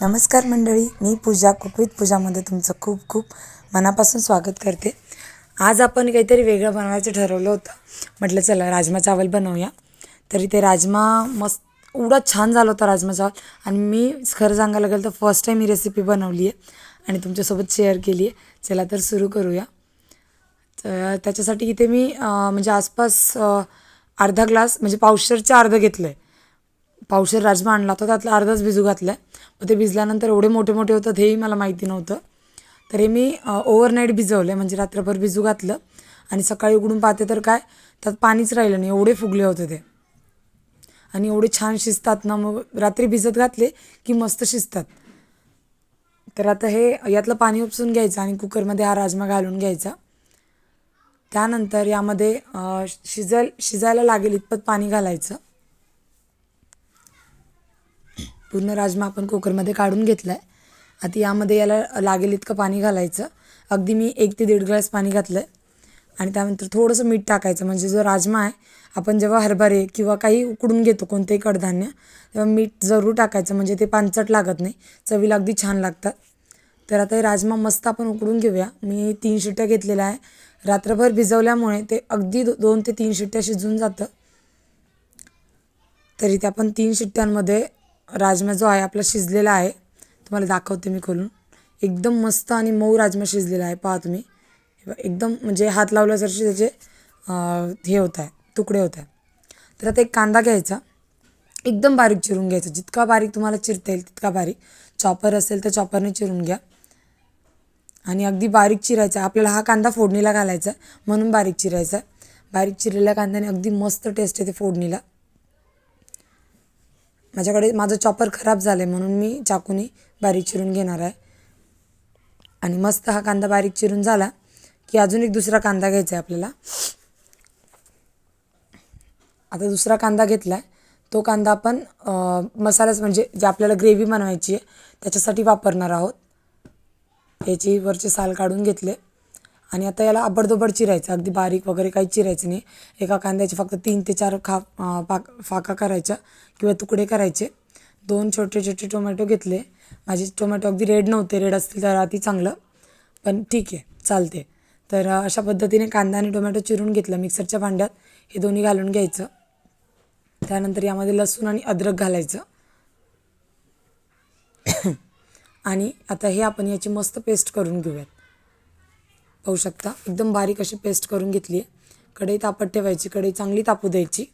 नमस्कार मंडळी मी पूजा कुकवित पूजामध्ये तुमचं खूप खूप मनापासून स्वागत करते. आज आपण काहीतरी वेगळं बनवायचं ठरवलं होतं. म्हटलं चला राजमा चावल बनवूया. तरी ते राजमा मस्त एवढा छान झाला होता राजमा चावल. आणि मी खरं सांगायला गेलं तर फर्स्ट टाईम ही रेसिपी बनवली आहे आणि तुमच्यासोबत शेअर केली आहे. चला तर सुरू करूया. तर त्याच्यासाठी इथे मी म्हणजे आसपास अर्धा ग्लास म्हणजे पावशरच्या अर्ध घेतलं आहे पावशेर राजमा आणला होता त्यातला अर्धाच भिजू घातला आहे मग ते भिजल्यानंतर एवढे मोठे मोठे होतात हेही मला माहिती नव्हतं. तर हे मी ओव्हरनाईट भिजवलं म्हणजे रात्रभर भिजू घातलं. आणि सकाळी उघडून पाहते तर काय त्यात पाणीच राहिलं नाही एवढे फुगले होते ते. आणि एवढे छान शिजतात ना मग रात्री भिजत घातले की मस्त शिजतात. तर आता हे यातलं पाणी उपसून घ्यायचं आणि कुकरमध्ये हा राजमा घालून घ्यायचा. त्यानंतर यामध्ये शिजल शिजाय शिजायला लागेल इतपत पाणी घालायचं. पूर्ण राजमा आपण कुकरमध्ये काढून घेतला आहे आता यामध्ये याला लागेल इतकं पाणी घालायचं. अगदी मी एक ते दीड ग्लास पाणी घातलं आहे आणि त्यानंतर थोडंसं मीठ टाकायचं. म्हणजे जो राजमा आहे आपण जेव्हा हरभरे किंवा काही उकडून घेतो कोणतेही कडधान्य तेव्हा मीठ जरूर टाकायचं. म्हणजे ते पानचट लागत नाही. चवीला अगदी छान लागतात. तर आता हे राजमा मस्त आपण उकडून घेऊया. मी तीन शिट्ट्या घेतलेल्या आहे. रात्रभर भिजवल्यामुळे ते अगदी दो दोन ते तीन शिट्ट्या शिजून जातं. तरी त्या आपण तीन शिट्ट्यांमध्ये राजमा जो आहे आपला शिजलेला आहे. तुम्हाला दाखवते मी खोलून. एकदम मस्त आणि मऊ राजमा शिजलेला आहे. पहा तुम्ही. एकदम म्हणजे हात लावल्यासारखे त्याचे हे होत आहे तुकडे होत आहे. तर आता एक कांदा घ्यायचा. एकदम बारीक चिरून घ्यायचा. जितका बारीक तुम्हाला चिरता येईल तितका बारीक. चॉपर असेल तर चॉपरने चिरून घ्या. आणि अगदी बारीक चिरायचा. आपल्याला हा कांदा फोडणीला घालायचा म्हणून बारीक चिरायचा बारीक चिरलेल्या कांद्याने अगदी मस्त टेस्ट येते फोडणीला. माझ्याकडे माझं चॉपर खराब झालं आहे म्हणून मी चाकूने बारीक चिरून घेणार आहे. आणि मस्त हा कांदा बारीक चिरून झाला की अजून एक दुसरा कांदा घ्यायचा आहे आपल्याला. आता दुसरा कांदा घेतला आहे तो कांदा आपण मसालाच म्हणजे जे आपल्याला ग्रेव्ही बनवायची आहे त्याच्यासाठी वापरणार आहोत. याची वरचे साल काढून घेतले. आणि आता याला आबडदोबड चिरायचं अगदी बारीक वगैरे काही चिरायचं नाही. एका कांद्याचे फक्त तीन ते चार खा पाक फाका करायच्या किंवा तुकडे करायचे. दोन छोटे छोटे टोमॅटो घेतले. माझे टोमॅटो अगदी रेड नव्हते रेड असतील तर अति चांगलं. पण ठीक आहे चालते तर अशा पद्धतीने कांदा आणि टोमॅटो चिरून घेतलं मिक्सरच्या भांड्यात. हे दोन्ही घालून घ्यायचं. त्यानंतर यामध्ये लसूण आणि अद्रक घालायचं. आणि आता हे आपण याची मस्त पेस्ट करून घेऊयात. पाहू शकता. एकदम बारीक अशी पेस्ट करून घेतली आहे कढई तापत ठेवायची कढई चांगली तापू द्यायची.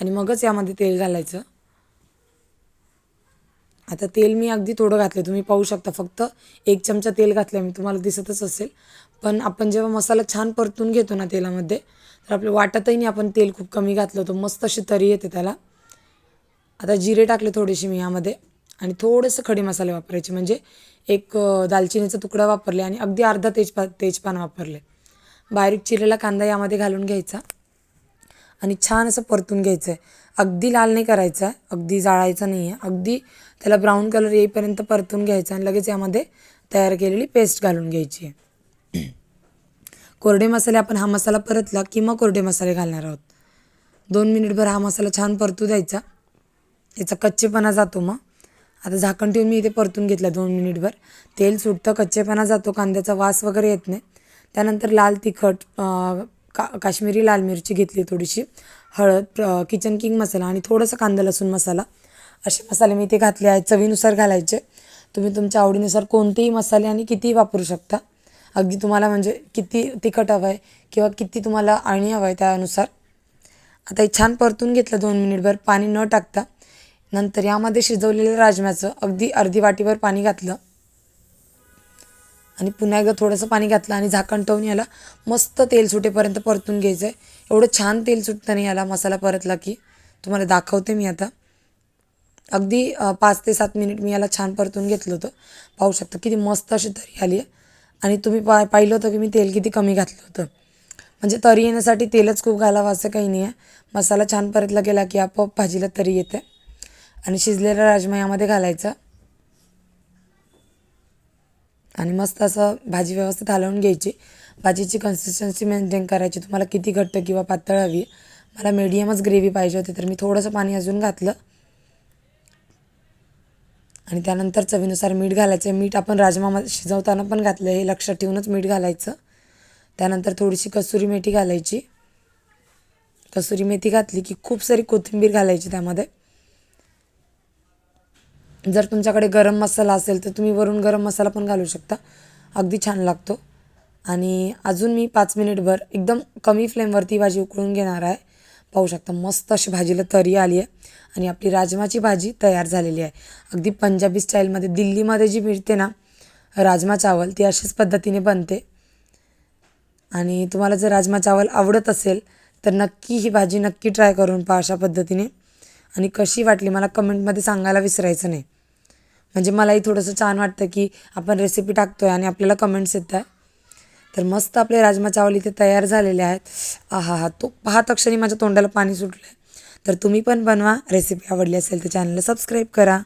आणि मगच यामध्ये तेल घालायचं. आता तेल मी अगदी थोडं घातलं तुम्ही पाहू शकता फक्त एक चमचा तेल घातलं मी. तुम्हाला दिसतच असेल. पण आपण जेव्हा मसाला छान परतून घेतो ना तेलामध्ये तर आपलं वाटतही नाही आपण तेल खूप कमी घातलं होतं. मस्त अशी तरी येते त्याला. आता जिरे टाकले थोडेसे मी यामध्ये. आणि थोडंसं खडे मसाले वापरायचे. म्हणजे एक दालचिनीचा तुकडा वापरले आणि अगदी अर्धा तेजपा तेजपान वापरले. बारीक चिरलेला कांदा यामध्ये घालून घ्यायचा आणि छान असं परतून घ्यायचं आहे अगदी लाल नाही करायचं आहे अगदी जाळायचं नाही आहे अगदी त्याला ब्राऊन कलर येईपर्यंत परतून घ्यायचं आणि लगेच यामध्ये तयार केलेली पेस्ट घालून घ्यायची आहे. कोरडे मसाले आपण हा मसाला परतला की मग कोरडे मसाले घालणार आहोत. दोन मिनिटभर हा मसाला छान परतू द्यायचा. याचा कच्चेपणा जातो मग. आता झाकण ठेवून मी इथे परतून घेतला दोन मिनिटभर. तेल सुटतं कच्चेपणा जातो कांद्याचा वास वगैरे येत नाही. त्यानंतर लाल तिखट का काश्मीरी लाल मिरची घेतली थोडीशी हळद किचन किंग मसाला आणि थोडंसं कांदा लसूण मसाला. असे मसाले मी इथे घातले आहेत चवीनुसार घालायचे. तुम्ही तुमच्या आवडीनुसार कोणतेही मसाले आणि कितीही वापरू शकता. अगदी तुम्हाला म्हणजे किती तिखट हवं आहे किंवा किती तुम्हाला आळणी हवं आहे त्यानुसार. आता हे छान परतून घेतलं दोन मिनिटभर पाणी न टाकता. नंतर यामध्ये शिजवलेलं राजम्याचं अगदी अर्धी वाटीवर पाणी घातलं. आणि पुन्हा एकदा थोडंसं पाणी घातलं आणि झाकण ठेवून याला मस्त तेल सुटेपर्यंत परतून घ्यायचं आहे एवढं छान तेल सुटतं नाही याला मसाला परतला की. तुम्हाला दाखवते मी आता. अगदी पाच ते सात मिनिट मी याला छान परतून घेतलं होतं. पाहू शकता किती मस्त अशी तरी आली आहे. आणि तुम्ही पा पाहिलं होतं की मी तेल किती कमी घातलं होतं. म्हणजे तरी येण्यासाठी तेलच खूप घालावं असं काही नाही आहे. मसाला छान परतला गेला की आपोआप भाजीला तरी येते आणि शिजलेला राजमा यामध्ये घालायचा. आणि मस्त असं भाजी व्यवस्थित हलवून घ्यायची. भाजीची कन्सिस्टन्सी मेंटेन करायची. तुम्हाला किती घट्ट किंवा पातळ हवी. मला मीडियमच ग्रेव्ही पाहिजे होती तर मी थोडंसं पाणी अजून घातलं. आणि त्यानंतर चवीनुसार मीठ घालायचं. मीठ आपण राजमामध्ये शिजवताना पण घातलं हे लक्षात ठेवूनच मीठ घालायचं. त्यानंतर थोडीशी कसुरी मेथी घालायची. कसुरी मेथी घातली की खूप सारी कोथिंबीर घालायची त्यामध्ये. जर तुमच्याकडे गरम मसाला असेल तर तुम्ही वरून गरम मसाला पण घालू शकता. अगदी छान लागतो. आणि अजून मी पाच मिनिटभर एकदम कमी फ्लेमवरती भाजी उकळून घेणार आहे. पाहू शकता मस्त अशी भाजीला तरी आली आहे. आणि आपली राजमाची भाजी तयार झालेली आहे. अगदी पंजाबी स्टाईलमध्ये दिल्लीमध्ये जी मिळते ना राजमा चावल ती अशाच पद्धतीने बनते. आणि तुम्हाला जर राजमा चावल आवडत असेल तर नक्की ही भाजी नक्की ट्राय करून पहा अशा पद्धतीने. आणि कशी वाटली मला कमेंटमध्ये सांगायला विसरायचं नाही. म्हणजे मलाही थोडंसं छान वाटतं की आपण रेसिपी टाकतो आहे आणि आपल्याला कमेंट्स येत आहे तर मस्त आपले राजमा चावल इथे तयार झालेले आहेत. आहा हा तो पाहत अक्षरी माझ्या तोंडाला पाणी सुटलं आहे तर तुम्ही पण बनवा. रेसिपी आवडली असेल तर चॅनलला सबस्क्राईब करा.